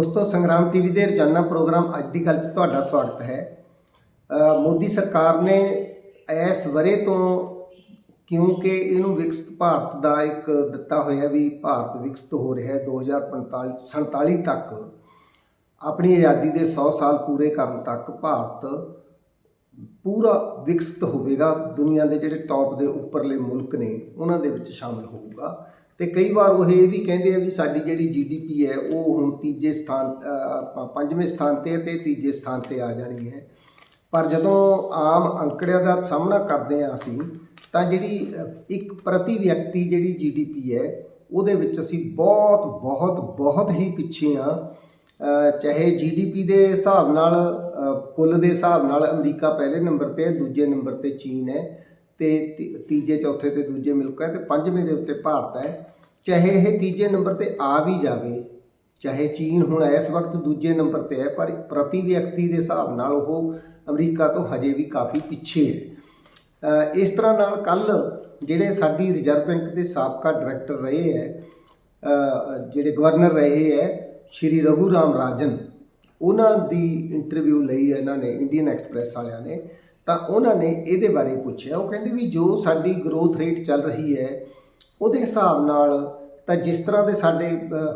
ਦੋਸਤੋ, ਸੰਗਰਾਮ ਟੀਵੀ ਦੇ ਰੋਜ਼ਾਨਾ ਪ੍ਰੋਗਰਾਮ ਅੱਜ ਦੀ ਗੱਲ 'ਚ ਤੁਹਾਡਾ ਸਵਾਗਤ ਹੈ। ਮੋਦੀ ਸਰਕਾਰ ਨੇ ਇਸ ਵਰੇ ਤੋਂ ਕਿਉਂਕਿ ਇਹਨੂੰ ਵਿਕਸਿਤ ਭਾਰਤ ਦਾ ਇੱਕ ਦਿੱਤਾ ਹੋਇਆ ਵੀ ਭਾਰਤ ਵਿਕਸਿਤ ਹੋ ਰਿਹਾ ਹੈ 2045 47 ਤੱਕ, ਆਪਣੀ ਆਜ਼ਾਦੀ ਦੇ 100 ਸਾਲ ਪੂਰੇ ਕਰਨ ਤੱਕ ਭਾਰਤ ਪੂਰਾ ਵਿਕਸਿਤ ਹੋਵੇਗਾ। ਦੁਨੀਆ ਦੇ ਜਿਹੜੇ ਟੌਪ ਦੇ ਉੱਪਰਲੇ ਮੁਲਕ ਨੇ, ਉਹਨਾਂ ਦੇ ਵਿੱਚ ਸ਼ਾਮਲ ਹੋਊਗਾ। ਤੇ ਕਈ ਵਾਰ ਉਹ ਇਹ ਵੀ ਕਹਿੰਦੇ ਆ ਵੀ ਸਾਡੀ ਜਿਹੜੀ ਜੀਡੀਪੀ ਹੈ, ਉਹ ਹੁਣ ਤੀਜੇ ਸਥਾਨ ਪੰਜਵੇਂ ਸਥਾਨ ਤੇ ਹੈ ਤੇ ਤੀਜੇ ਸਥਾਨ ਤੇ ਆ ਜਾਣੀ ਹੈ। ਪਰ ਜਦੋਂ ਆਮ ਅੰਕੜਿਆਂ ਦਾ ਸਾਹਮਣਾ ਕਰਦੇ ਆ ਅਸੀਂ, ਤਾਂ ਜਿਹੜੀ ਇੱਕ ਪ੍ਰਤੀ ਵਿਅਕਤੀ ਜਿਹੜੀ ਜੀਡੀਪੀ ਹੈ, ਉਹਦੇ ਵਿੱਚ ਅਸੀਂ ਬਹੁਤ ਬਹੁਤ ਬਹੁਤ ਹੀ ਪਿੱਛੇ ਆ ਚਾਹੇ ਜੀਡੀਪੀ ਦੇ ਹਿਸਾਬ ਨਾਲ ਕੁੱਲ ਦੇ ਹਿਸਾਬ ਨਾਲ ਅਮਰੀਕਾ ਪਹਿਲੇ ਨੰਬਰ ਤੇ ਹੈ, ਦੂਜੇ ਨੰਬਰ ਤੇ ਚੀਨ ਹੈ। ਤੇ ਤੀ- ਤੀਜੇ, ਚੌਥੇ ਤੇ ਦੂਜੇ ਮੁਲਕ ਹੈ ਤੇ ਪੰਜਵੇਂ ਦੇ ਉੱਤੇ ਭਾਰਤ ਹੈ। ਚਾਹੇ ਇਹ ਤੀਜੇ ਨੰਬਰ ਤੇ ਆ ਵੀ ਜਾਵੇ, ਚਾਹੇ ਚੀਨ ਹੁਣ ਇਸ ਵਕਤ ਦੂਜੇ ਨੰਬਰ ਤੇ ਹੈ, ਪਰ ਪ੍ਰਤੀ ਵਿਅਕਤੀ ਦੇ ਹਿਸਾਬ ਨਾਲ ਉਹ ਅਮਰੀਕਾ ਤੋਂ ਹਜੇ ਵੀ ਕਾਫੀ ਪਿੱਛੇ ਹੈ। ਇਸ ਤਰ੍ਹਾਂ ਨਾਲ ਕੱਲ ਜਿਹੜੇ ਸਾਡੀ ਰਿਜ਼ਰਵ ਬੈਂਕ ਦੇ ਸਾਬਕਾ ਡਾਇਰੈਕਟਰ ਰਹੇ ਹੈ ਜਿਹੜੇ ਗਵਰਨਰ ਰਹੇ ਹੈ, ਸ਼੍ਰੀ ਰਘੂ ਰਾਮ ਰਾਜਨ, ਉਹਨਾਂ ਦੀ ਇੰਟਰਵਿਊ ਲਈ ਇਹਨਾਂ ਨੇ ਇੰਡੀਅਨ ਐਕਸਪ੍ਰੈਸ ਵਾਲਿਆਂ ਨੇ। ਤਾਂ ਉਹਨਾਂ ਨੇ ਇਹਦੇ ਬਾਰੇ ਪੁੱਛਿਆ। ਉਹ ਕਹਿੰਦੇ ਵੀ ਜੋ ਸਾਡੀ ਗਰੋਥ ਰੇਟ ਚੱਲ ਰਹੀ ਹੈ, ਉਹਦੇ ਹਿਸਾਬ ਨਾਲ ਤਾਂ ਜਿਸ ਤਰ੍ਹਾਂ ਦੇ ਸਾਡੇ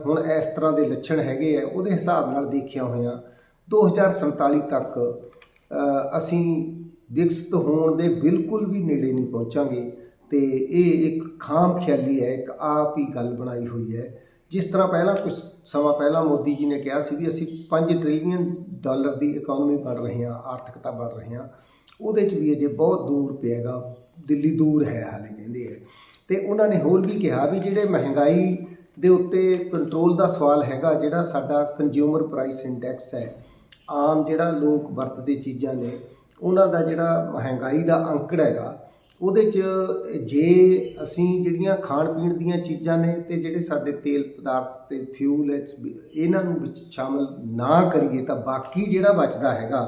ਹੁਣ ਇਸ ਤਰ੍ਹਾਂ ਦੇ ਲੱਛਣ ਹੈਗੇ ਆ, ਉਹਦੇ ਹਿਸਾਬ ਨਾਲ ਦੇਖਿਆ ਹੋਇਆ 2047 ਤੱਕ ਅਸੀਂ ਵਿਕਸਿਤ ਹੋਣ ਦੇ ਬਿਲਕੁਲ ਵੀ ਨੇੜੇ ਨਹੀਂ ਪਹੁੰਚਾਂਗੇ। ਤੇ ਇਹ ਇੱਕ ਖਾਮ ਖਿਆਲੀ ਹੈ, ਇੱਕ ਆਪ ਹੀ ਗੱਲ ਬਣਾਈ ਹੋਈ ਹੈ। ਜਿਸ ਤਰ੍ਹਾਂ ਪਹਿਲਾਂ ਕੁਝ ਸਮਾਂ ਪਹਿਲਾਂ ਮੋਦੀ ਜੀ ਨੇ ਕਿਹਾ ਸੀ ਵੀ ਅਸੀਂ 5 ਟ੍ਰਿਲੀਅਨ ਡਾਲਰ ਦੀ ਇਕਨੋਮੀ ਬਣ ਰਹੇ ਹਾਂ, ਆਰਥਿਕਤਾ ਬਣ ਰਹੇ ਹਾਂ। ਉਹਦੇ 'ਚ ਵੀ ਅਜੇ ਬਹੁਤ ਦੂਰ ਪਿਆਗਾ, ਦਿੱਲੀ ਦੂਰ ਹੈ ਹਾਲੇ ਕਹਿੰਦੇ ਹੈ ਤੇ ਉਹਨਾਂ ਨੇ ਹੋਰ ਵੀ ਕਿਹਾ ਵੀ ਜਿਹੜੇ ਮਹਿੰਗਾਈ ਦੇ ਉੱਤੇ ਕੰਟਰੋਲ ਦਾ ਸਵਾਲ ਹੈਗਾ, ਜਿਹੜਾ ਸਾਡਾ ਕੰਜ਼ਿਊਮਰ ਪ੍ਰਾਈਸ ਇੰਡੈਕਸ ਹੈ, ਆਮ ਜਿਹੜਾ ਲੋਕ ਵਰਤਦੇ ਚੀਜ਼ਾਂ ਨੇ, ਉਹਨਾਂ ਦਾ ਜਿਹੜਾ ਮਹਿੰਗਾਈ ਦਾ ਅੰਕੜ ਹੈਗਾ, ਉਹਦੇ 'ਚ ਜੇ ਅਸੀਂ ਜਿਹੜੀਆਂ ਖਾਣ ਪੀਣ ਦੀਆਂ ਚੀਜ਼ਾਂ ਨੇ ਤੇ ਜਿਹੜੇ ਸਾਡੇ ਤੇਲ ਪਦਾਰਥ ਤੇ ਫਿਊਲ ਹੈ, ਇਹਨਾਂ ਨੂੰ ਵਿੱਚ ਸ਼ਾਮਲ ਨਾ ਕਰੀਏ ਤਾਂ ਬਾਕੀ ਜਿਹੜਾ ਬਚਦਾ ਹੈਗਾ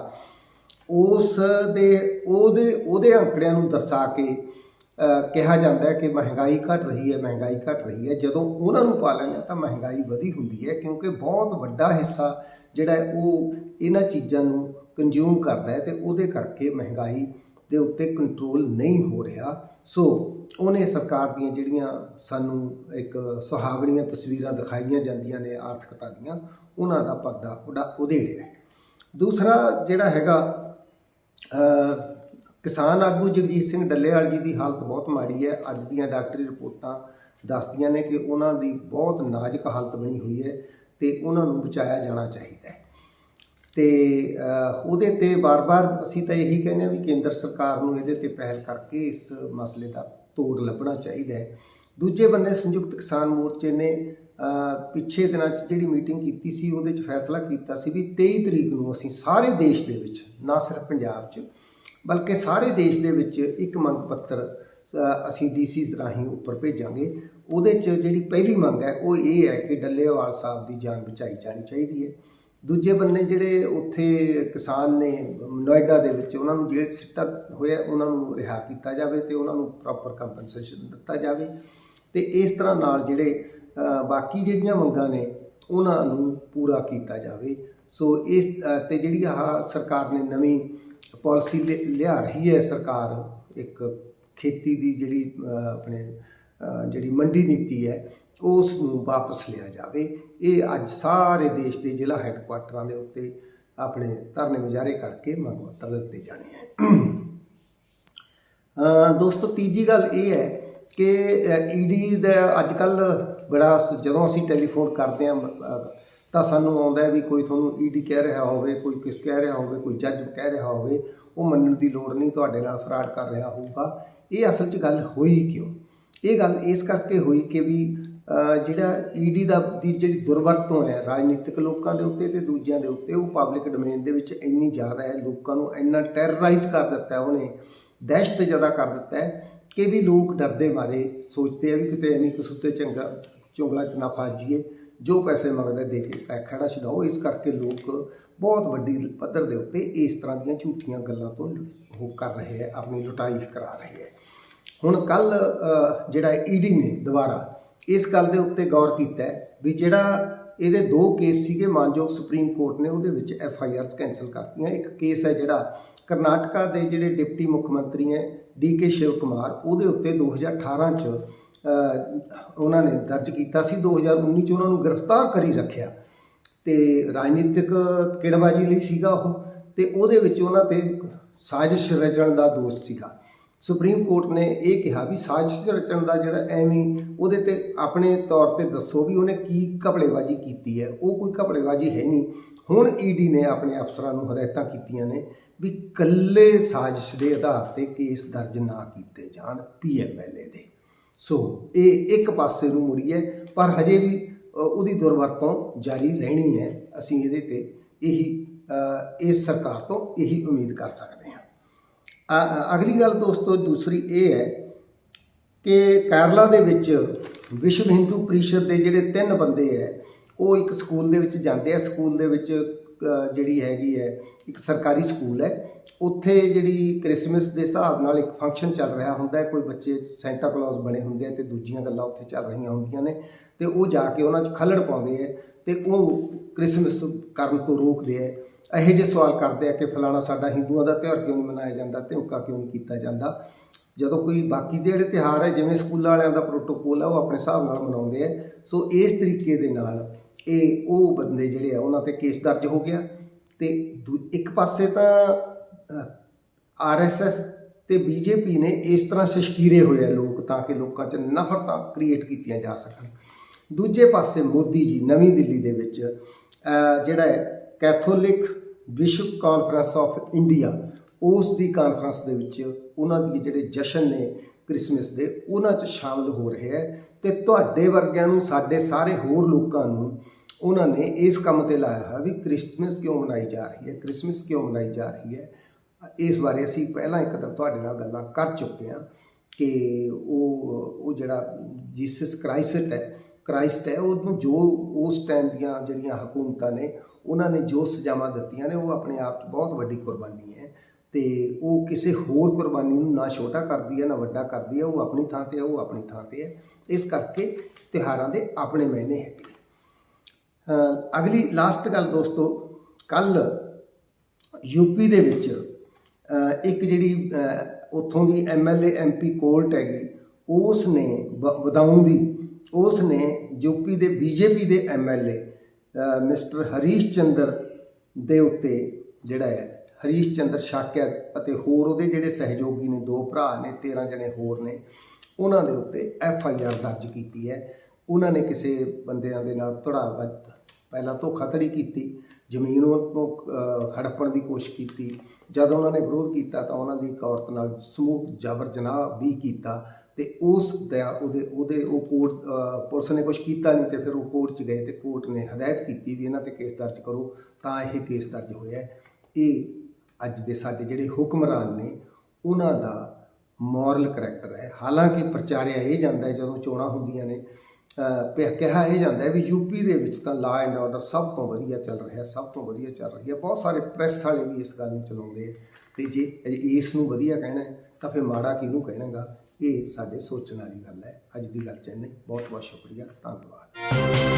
ਉਸ ਦੇ, ਉਹਦੇ ਉਹਦੇ ਅੰਕੜਿਆਂ ਨੂੰ ਦਰਸਾ ਕੇ ਕਿਹਾ ਜਾਂਦਾ ਹੈ ਕਿ ਮਹਿੰਗਾਈ ਘਟ ਰਹੀ ਹੈ, ਮਹਿੰਗਾਈ ਘਟ ਰਹੀ ਹੈ। ਜਦੋਂ ਉਹਨਾਂ ਨੂੰ ਪਾ ਲੈਣਾ ਤਾਂ ਮਹਿੰਗਾਈ ਵਧੀ ਹੁੰਦੀ ਹੈ ਕਿਉਂਕਿ ਬਹੁਤ ਵੱਡਾ ਹਿੱਸਾ ਜਿਹੜਾ ਉਹ ਇਹਨਾਂ ਚੀਜ਼ਾਂ ਨੂੰ ਕੰਜ਼ਿਊਮ ਕਰਦਾ ਹੈ ਤੇ ਉਹਦੇ ਕਰਕੇ ਮਹਿੰਗਾਈ ਦੇ ਉੱਤੇ ਕੰਟਰੋਲ ਨਹੀਂ ਹੋ ਰਿਹਾ। ਸੋ ਉਹਨੇ ਸਰਕਾਰ ਦੀਆਂ ਜਿਹੜੀਆਂ ਸਾਨੂੰ ਇੱਕ ਸੁਹਾਵਣੀਆਂ ਤਸਵੀਰਾਂ ਦਿਖਾਈਆਂ ਜਾਂਦੀਆਂ ਨੇ ਆਰਥਿਕਤਾ ਦੀਆਂ, ਉਹਨਾਂ ਦਾ ਪਰਦਾ ਉਹਦਾ ਉਧੇੜਿਆ ਦੂਸਰਾ ਜਿਹੜਾ ਹੈਗਾ ਕਿਸਾਨ ਆਗੂ ਜਗਜੀਤ ਸਿੰਘ ਡੱਲੇਵਾਲ ਜੀ ਦੀ ਹਾਲਤ ਬਹੁਤ ਮਾੜੀ ਹੈ। ਅੱਜ ਦੀਆਂ ਡਾਕਟਰੀ ਰਿਪੋਰਟਾਂ ਦੱਸਦੀਆਂ ਨੇ ਕਿ ਉਹਨਾਂ ਦੀ ਬਹੁਤ ਨਾਜ਼ੁਕ ਹਾਲਤ ਬਣੀ ਹੋਈ ਹੈ ਤੇ ਉਹਨਾਂ ਨੂੰ ਬਚਾਇਆ ਜਾਣਾ ਚਾਹੀਦਾ ਹੈ। ਤੇ ਉਹਦੇ ਤੇ ਬਾਰ-ਬਾਰ ਅਸੀਂ ਤਾਂ ਇਹੀ ਕਹਿੰਦੇ ਹਾਂ ਵੀ ਕੇਂਦਰ ਸਰਕਾਰ ਨੂੰ ਇਹਦੇ ਤੇ ਪਹਿਲ ਕਰਕੇ ਇਸ ਮਸਲੇ ਦਾ ਤੋੜ ਲੱਭਣਾ ਚਾਹੀਦਾ ਹੈ। ਦੂਜੇ ਬੰਨੇ ਸੰਯੁਕਤ ਕਿਸਾਨ ਮੋਰਚੇ ਨੇ ਪਿੱਛੇ ਦਿਨਾਂ 'ਚ ਜਿਹੜੀ ਮੀਟਿੰਗ ਕੀਤੀ ਸੀ ਉਹਦੇ 'ਚ ਫੈਸਲਾ ਕੀਤਾ ਸੀ ਵੀ 23 ਤਰੀਕ ਨੂੰ ਅਸੀਂ ਸਾਰੇ ਦੇਸ਼ ਦੇ ਵਿੱਚ ਨਾ ਸਿਰਫ ਪੰਜਾਬ 'ਚ ਬਲਕਿ ਸਾਰੇ ਦੇਸ਼ ਦੇ ਵਿੱਚ ਇੱਕ ਮੰਗ ਪੱਤਰ ਅ, ਅਸੀਂ ਡੀਸੀਜ਼ ਰਾਹੀਂ ਉੱਪਰ ਭੇਜਾਂਗੇ। ਉਹਦੇ 'ਚ ਜਿਹੜੀ ਪਹਿਲੀ ਮੰਗ ਹੈ ਉਹ ਇਹ ਹੈ ਕਿ ਡੱਲੇਵਾਲ ਸਾਹਿਬ ਦੀ ਜਾਨ ਬਚਾਈ ਜਾਣੀ ਚਾਹੀਦੀ ਹੈ। ਦੂਜੇ ਬੰਨੇ ਜਿਹੜੇ ਉੱਥੇ ਕਿਸਾਨ ਨੇ ਨੋਇਡਾ ਦੇ ਵਿੱਚ ਉਹਨਾਂ ਨੂੰ ਜੇਲ੍ਹ ਸਿੱਟਾ ਹੋਇਆ ਉਹਨਾਂ ਨੂੰ ਰਿਹਾ ਕੀਤਾ ਜਾਵੇ ਤੇ ਉਹਨਾਂ ਨੂੰ ਪ੍ਰੋਪਰ ਕੰਪਨਸੇਸ਼ਨ ਦਿੱਤਾ ਜਾਵੇ। ਤੇ ਇਸ ਤਰ੍ਹਾਂ ਨਾਲ ਜਿਹੜੇ ਬਾਕੀ ਜਿਹੜੀਆਂ ਮੰਗਾਂ ਨੇ ਉਹਨਾਂ ਨੂੰ ਪੂਰਾ ਕੀਤਾ ਜਾਵੇ। ਸੋ ਇਸ ਅ, ਤੇ ਜਿਹੜੀ ਆ ਸਰਕਾਰ ਨੇ ਨਵੀਂ ਪਾਲਿਸੀ ਲਿਆ ਰਹੀ ਹੈ ਸਰਕਾਰ ਇੱਕ ਖੇਤੀ ਦੀ ਜਿਹੜੀ ਆਪਣੇ ਜਿਹੜੀ ਮੰਡੀ ਨੀਤੀ ਹੈ ਉਸ ਨੂੰ ਵਾਪਸ ਲਿਆ ਜਾਵੇ। ਇਹ ਅੱਜ ਸਾਰੇ ਦੇਸ਼ ਦੇ ਜ਼ਿਲ੍ਹਾ ਹੈੱਡਕੁਆਟਰਾਂ ਦੇ ਉੱਤੇ ਆਪਣੇ ਧਰਨੇ ਮੁਜ਼ਾਹਰੇ ਕਰਕੇ ਮੰਗ ਪੱਤਰ ਦਿੱਤੇ ਜਾਣੇ ਹੈ ਦੋਸਤੋ ਤੀਜੀ ਗੱਲ ਇਹ ਹੈ ਕਿ ਈਡੀ ਦਾ ਅੱਜ ਕੱਲ੍ਹ ਬੜਾ ਜਦੋਂ ਅਸੀਂ ਟੈਲੀਫੋਨ ਕਰਦੇ ਹਾਂ ਅ, ਤਾਂ ਸਾਨੂੰ ਆਉਂਦਾ ਵੀ ਕੋਈ ਤੁਹਾਨੂੰ ਈਡੀ ਕਹਿ ਰਿਹਾ ਹੋਵੇ ਕੋਈ ਕਿਸ ਕਹਿ ਰਿਹਾ ਹੋਵੇ ਕੋਈ ਜੱਜ ਕਹਿ ਰਿਹਾ ਹੋਵੇ ਉਹ ਮੰਨਣ ਦੀ ਲੋੜ ਨਹੀਂ ਤੁਹਾਡੇ ਨਾਲ ਫਰਾਡ ਕਰ ਰਿਹਾ ਹੋਊਗਾ। ਇਹ ਅਸਲ 'ਚ ਗੱਲ ਹੋਈ ਕਿਉਂ? ਇਹ ਗੱਲ ਇਸ ਕਰਕੇ ਹੋਈ ਕਿ ਵੀ ਅ, ਜਿਹੜਾ ਈਡੀ ਦਾ ਦੀ ਜਿਹੜੀ ਦੁਰਵਰਤੋਂ ਹੈ ਰਾਜਨੀਤਿਕ ਲੋਕਾਂ ਦੇ ਉੱਤੇ ਤੇ ਦੂਜਿਆਂ ਦੇ ਉੱਤੇ ਉਹ ਪਬਲਿਕ ਡੋਮੇਨ ਦੇ ਵਿੱਚ ਇੰਨੀ ਜ਼ਿਆਦਾ ਹੈ ਲੋਕਾਂ ਨੂੰ ਇੰਨਾ ਟੈਰਰਾਈਜ਼ ਕਰ ਦਿੱਤਾ ਉਹਨੇ ਦਹਿਸ਼ਤ ਜ਼ਿਆਦਾ ਕਰ ਦਿੱਤਾ ਹੈ ਕਿ ਵੀ ਲੋਕ ਡਰਦੇ ਮਾਰੇ ਸੋਚਦੇ ਆ ਵੀ ਕਿਤੇ ਐਵੇਂ ਕਿਸ ਉੱਤੇ ਚੰਗਾ, ਚੁੰਗਲਾ ਚ ਨਾ ਫਸ ਜਾਈਏ ਜੋ ਪੈਸੇ ਮੰਗਦਾ ਦੇ ਕੇ ਪੈ ਖੜਾ ਛਡਾਓ, ਇਸ ਕਰਕੇ ਲੋਕ ਬਹੁਤ ਵੱਡੀ ਪੱਧਰ ਦੇ ਉੱਤੇ ਇਸ ਤਰ੍ਹਾਂ ਦੀਆਂ ਝੂਠੀਆਂ ਗੱਲਾਂ ਤੋਂ ਉਹ ਕਰ ਰਹੇ ਹੈ ਆਪਣੀ ਲੁਟਾਈ ਕਰਾ ਰਹੇ ਹੈ ਹੁਣ ਕੱਲ ਜਿਹੜਾ ਈਡੀ ਨੇ ਦੁਬਾਰਾ ਇਸ ਗੱਲ ਦੇ ਉੱਤੇ ਗੌਰ ਕੀਤਾ ਵੀ ਜਿਹੜਾ ਇਹਦੇ ਦੋ ਕੇਸ ਸੀਗੇ, ਮਾਨਯੋਗ ਸੁਪਰੀਮ ਕੋਰਟ ਨੇ ਉਹਦੇ ਵਿੱਚ ਐਫ ਆਈ ਆਰਸ ਕੈਨਸਲ ਕਰਤੀਆਂ। ਇੱਕ ਕੇਸ ਹੈ ਜਿਹੜਾ ਕਰਨਾਟਕਾ ਦੇ ਜਿਹੜੇ ਡਿਪਟੀ ਮੁੱਖ ਮੰਤਰੀ ਹੈ ਡੀ ਕੇ ਸ਼ਿਵ ਕੁਮਾਰ, ਉਹਦੇ ਉੱਤੇ 2018 ਚ ਉਹਨਾਂ ਨੇ ਦਰਜ ਕੀਤਾ ਸੀ। 2019 ਚ ਉਹਨਾਂ ਨੂੰ ਗ੍ਰਿਫਤਾਰ ਕਰੀ ਰੱਖਿਆ। ਤੇ ਰਾਜਨੀਤਿਕ ਕਿੜਬਾਜੀ ਲਈ ਸੀਗਾ ਉਹ। ਤੇ ਉਹਦੇ ਵਿੱਚ ਉਹਨਾਂ ਤੇ ਸਾਜ਼ਿਸ਼ ਰਚਣ ਦਾ ਦੋਸ਼ ਸੀਗਾ। ਸੁਪਰੀਮ ਕੋਰਟ ਨੇ ਇਹ ਕਿਹਾ ਵੀ ਸਾਜ਼ਿਸ਼ ਰਚਣ ਦਾ ਜਿਹੜਾ ਐਵੇਂ ਉਹਦੇ ਤੇ ਆਪਣੇ ਤੌਰ ਤੇ ਦੱਸੋ ਵੀ ਉਹਨੇ ਕੀ ਘਪਲੇਬਾਜ਼ੀ ਕੀਤੀ ਹੈ। ਉਹ ਕੋਈ ਘਪਲੇਬਾਜ਼ੀ ਹੈ ਨਹੀਂ। ਹੁਣ ਈਡੀ ਨੇ ਆਪਣੇ ਅਫਸਰਾਂ ਨੂੰ ਹਦਾਇਤਾਂ ਕੀਤੀਆਂ ਨੇ ਵੀ ਕੱਲੇ ਸਾਜ਼ਿਸ਼ ਦੇ ਆਧਾਰ ਤੇ ਕੇਸ ਦਰਜ ਨਾ ਕੀਤੇ ਜਾਣ ਪੀਐਮਐਲਏ ਦੇ। ਸੋ ਇਹ ਇੱਕ ਪਾਸੇ ਨੂੰ ਮੁੜੀ ਹੈ, ਪਰ ਹਜੇ ਵੀ ਉਹਦੀ ਦੁਰਵਰਤੋਂ ਜਾਰੀ ਰਹਿਣੀ ਹੈ। ਅਸੀਂ ਇਹਦੇ ਤੇ ਇਹੀ ਇਸ ਸਰਕਾਰ ਤੋਂ ਇਹੀ ਉਮੀਦ ਕਰ ਸਕਦੇ ਹਾਂ। ਅਗਲੀ ਗੱਲ ਦੋਸਤੋ, ਦੂਸਰੀ ਇਹ ਹੈ ਕਿ ਕੇਰਲਾ ਦੇ ਵਿੱਚ ਵਿਸ਼ਵ ਹਿੰਦੂ ਪ੍ਰੀਸ਼ਦ ਦੇ ਜਿਹੜੇ ਤਿੰਨ ਬੰਦੇ ਹੈ, ਉਹ ਇੱਕ ਸਕੂਲ ਦੇ ਵਿੱਚ ਜਾਂਦੇ ਆ। ਸਕੂਲ ਦੇ ਵਿੱਚ ਜਿਹੜੀ ਹੈਗੀ ਹੈ, ਇੱਕ ਸਰਕਾਰੀ ਸਕੂਲ ਹੈ। ਉੱਥੇ ਜਿਹੜੀ ਕ੍ਰਿਸਮਸ ਦੇ ਹਿਸਾਬ ਨਾਲ ਇੱਕ ਫੰਕਸ਼ਨ ਚੱਲ ਰਿਹਾ ਹੁੰਦਾ ਹੈ। ਕੋਈ ਬੱਚੇ ਸੈਂਟਾ ਕਲੌਸ ਬਣੇ ਹੁੰਦੇ ਆ ਤੇ ਦੂਜੀਆਂ ਗੱਲਾਂ ਉੱਥੇ ਚੱਲ ਰਹੀਆਂ ਹੁੰਦੀਆਂ ਨੇ। ਤੇ ਉਹ ਜਾ ਕੇ ਉਹਨਾਂ 'ਚ ਖੱਲੜ ਪਾਉਂਦੇ ਆ ਤੇ ਉਹ ਕ੍ਰਿਸਮਸ ਕਰਨ ਤੋਂ ਰੋਕਦੇ ਆ। ਇਹੋ ਜਿਹੇ ਸਵਾਲ ਕਰਦੇ ਆ ਕਿ ਫਲਾਣਾ ਸਾਡਾ ਹਿੰਦੂਆਂ ਦਾ ਤਿਉਹਾਰ ਕਿਉਂ ਨਹੀਂ ਮਨਾਇਆ ਜਾਂਦਾ, ਧਮਕਾ ਕਿਉਂ ਨਹੀਂ ਕੀਤਾ ਜਾਂਦਾ? ਜਦੋਂ ਕੋਈ ਬਾਕੀ ਦੇ ਜਿਹੜੇ ਤਿਉਹਾਰ ਹੈ, ਜਿਵੇਂ ਸਕੂਲਾਂ ਵਾਲਿਆਂ ਦਾ ਪ੍ਰੋਟੋਕੋਲ ਹੈ, ਉਹ ਆਪਣੇ ਹਿਸਾਬ ਨਾਲ ਮਨਾਉਂਦੇ ਆ। ਸੋ ਇਸ ਤਰੀਕੇ ਦੇ ਨਾਲ ਇਹ ਉਹ ਬੰਦੇ ਜਿਹੜੇ ਆ, ਉਹਨਾਂ ਤੇ ਕੇਸ ਦਰਜ ਹੋ ਗਿਆ ਤੇ ਦੂ- ਇੱਕ ਪਾਸੇ ਤਾਂ ਆਰਐਸਐਸ ਤੇ ਬੀਜੇਪੀ ਨੇ ਇਸ ਤਰ੍ਹਾਂ ਸ਼ਸ਼ਕੀਰੇ ਹੋਏ ਆ ਲੋਕ ਤਾਂ ਕਿ ਲੋਕਾਂ 'ਚ ਨਫ਼ਰਤਾਂ ਕ੍ਰੀਏਟ ਕੀਤੀਆਂ ਜਾ ਸਕਣ। ਦੂਜੇ ਪਾਸੇ ਮੋਦੀ ਜੀ ਨਵੀਂ ਦਿੱਲੀ ਦੇ ਵਿੱਚ ਜਿਹੜਾ ਹੈ, ਕੈਥੋਲਿਕ ਵਿਸ਼ਵ ਕਾਨਫਰੰਸ ਆਫ ਇੰਡੀਆ, ਉਸ ਦੀ ਕਾਨਫਰੰਸ ਦੇ ਵਿੱਚ ਉਹਨਾਂ ਦੀ ਜਿਹੜੇ ਜਸ਼ਨ ਨੇ ਕ੍ਰਿਸਮਸ ਦੇ ਉਹਨਾਂ 'ਚ ਸ਼ਾਮਲ ਹੋ ਰਹੇ ਹੈ ਤੇ ਤੁਹਾਡੇ ਵਰਗਿਆਂ ਨੂੰ, ਸਾਡੇ ਸਾਰੇ ਹੋਰ ਲੋਕਾਂ ਨੂੰ ਉਹਨਾਂ ਨੇ ਇਸ ਕੰਮ ਤੇ ਲਾਇਆ ਹੈ ਵੀ ਕ੍ਰਿਸਮਸ ਕਿਉਂ ਮਨਾਈ ਜਾ ਰਹੀ ਹੈ, ਕ੍ਰਿਸਮਸ ਕਿਉਂ ਮਨਾਈ ਜਾ ਰਹੀ ਹੈ। ਇਸ ਬਾਰੇ ਅਸੀਂ ਪਹਿਲਾਂ ਇੱਕ ਦਿਨ ਤੁਹਾਡੇ ਨਾਲ ਗੱਲਾਂ ਕਰ ਚੁੱਕੇ ਹਾਂ ਕਿ ਉਹ ਉਹ ਜਿਹੜਾ ਜੀਸਸ ਕ੍ਰਾਈਸਟ ਹੈ ਕ੍ਰਾਈਸਟ ਹੈ, ਉਹਨੂੰ ਜੋ ਉਸ ਟਾਈਮ ਦੀਆਂ ਜਿਹੜੀਆਂ ਹਕੂਮਤਾਂ ਨੇ, ਉਹਨਾਂ ਨੇ ਜੋ ਸਜ਼ਾਵਾਂ ਦਿੱਤੀਆਂ ਨੇ, ਉਹ ਆਪਣੇ ਆਪ 'ਚ ਬਹੁਤ ਵੱਡੀ ਕੁਰਬਾਨੀ ਹੈ। ਤੇ ਉਹ ਕਿਸੇ ਹੋਰ ਕੁਰਬਾਨੀ ਨੂੰ ਨਾ ਛੋਟਾ ਕਰਦੀ ਹੈ, ਨਾ ਵੱਡਾ ਕਰਦੀ ਹੈ, ਉਹ ਆਪਣੀ ਥਾਂ ਤੇ ਹੈ, ਉਹ ਆਪਣੀ ਥਾਂ ਤੇ ਹੈ। ਇਸ ਕਰਕੇ ਤਿਉਹਾਰਾਂ ਦੇ ਆਪਣੇ ਮਾਇਨੇ ਹੈਗੇ ਅਗਲੀ ਲਾਸਟ ਗੱਲ ਦੋਸਤੋ ਕੱਲ ਯੂਪੀ ਦੇ ਵਿੱਚ ਇੱਕ ਜਿਹੜੀ ਉੱਥੋਂ ਦੀ ਐਮਐਲਏ ਐਮਪੀ ਕੋਰਟ ਹੈਗੀ ਉਸ ਨੇ ਬ- ਦੀ ਉਸ ਨੇ ਯੂਪੀ ਦੇ ਬੀਜੇਪੀ ਦੇ ਐਮਐਲਏ ਮਿਸਟਰ ਹਰੀਸ਼ ਚੰਦਰ ਦੇ ਉੱਤੇ ਜਿਹੜਾ ਹੈ ਹਰੀਸ਼ ਚੰਦਰ ਸ਼ਾਕਿਆ ਅਤੇ ਹੋਰ ਉਹਦੇ ਜਿਹੜੇ ਸਹਿਯੋਗੀ ਨੇ, ਦੋ ਭਰਾ ਨੇ 13 ਜਣੇ ਹੋਰ ਨੇ, ਉਹਨਾਂ ਦੇ ਉੱਤੇ ਐਫ ਆਈ ਆਰ ਦਰਜ ਕੀਤੀ ਹੈ। ਉਹਨਾਂ ਨੇ ਕਿਸੇ ਬੰਦਿਆਂ ਦੇ ਨਾਲ ਧੜਾਵਾ ਪਹਿਲਾਂ ਧੋਖਾਧੜੀ ਕੀਤੀ, ਜ਼ਮੀਨ ਉਹ ਤੋਂ ਹੜਪਣ ਦੀ ਕੋਸ਼ਿਸ਼ ਕੀਤੀ। ਜਦ ਉਹਨਾਂ ਨੇ ਵਿਰੋਧ ਕੀਤਾ ਤਾਂ ਉਹਨਾਂ ਦੀ ਇੱਕ ਔਰਤ ਨਾਲ ਸਮੂਹ ਜਬਰ ਜਨਾਹ ਵੀ ਕੀਤਾ ਤੇ ਉਸ ਦਾ ਉਹਦੇ ਉਹਦੇ, ਉਹ ਕੋਰਟ ਪੁਲਿਸ ਨੇ ਕੁਝ ਕੀਤਾ ਨਹੀਂ ਤੇ ਫਿਰ ਉਹ ਕੋਰਟ 'ਚ ਗਏ ਤੇ ਕੋਰਟ ਨੇ ਹਦਾਇਤ ਕੀਤੀ ਵੀ ਇਹਨਾਂ ਤੇ ਕੇਸ ਦਰਜ ਕਰੋ ਤਾਂ ਇਹ ਕੇਸ ਦਰਜ ਹੋਇਆ ਇਹ ਅੱਜ ਦੇ ਸਾਡੇ ਜਿਹੜੇ ਹੁਕਮਰਾਨ ਨੇ ਉਹਨਾਂ ਦਾ ਮੋਰਲ ਕਰੈਕਟਰ ਹੈ। ਹਾਲਾਂਕਿ ਪ੍ਰਚਾਰਿਆ ਇਹ ਜਾਂਦਾ ਹੈ ਜਦੋਂ ਚੋਣਾਂ ਹੁੰਦੀਆਂ ਨੇ ਅਹ, ਕਿਹਾ ਇਹ ਜਾਂਦਾ ਹੈ ਵੀ ਯੂਪੀ ਦੇ ਵਿੱਚ ਤਾਂ ਲਾ ਐਂਡ ਆਰਡਰ ਸਭ ਤੋਂ ਵਧੀਆ ਚੱਲ ਰਿਹਾ ਸਭ ਤੋਂ ਵਧੀਆ ਚੱਲ ਰਹੀ ਹੈ। ਬਹੁਤ ਸਾਰੇ ਪ੍ਰੈਸ ਵਾਲੇ ਵੀ ਇਸ ਗੱਲ ਨੂੰ ਚਲਾਉਂਦੇ ਆ ਤੇ ਜੇ ਇਸ ਨੂੰ ਵਧੀਆ ਕਹਿਣਾ ਤਾਂ ਫਿਰ ਮਾੜਾ ਕਿਹਨੂੰ ਕਹਿਣਾਗਾ? ਇਹ ਸਾਡੇ ਸੋਚਣ ਵਾਲੀ ਗੱਲ ਹੈ। ਅੱਜ ਦੀ ਗੱਲ ਚ ਇੰਨੇ ਬਹੁਤ ਬਹੁਤ ਸ਼ੁਕਰੀਆ। ਧੰਨਵਾਦ।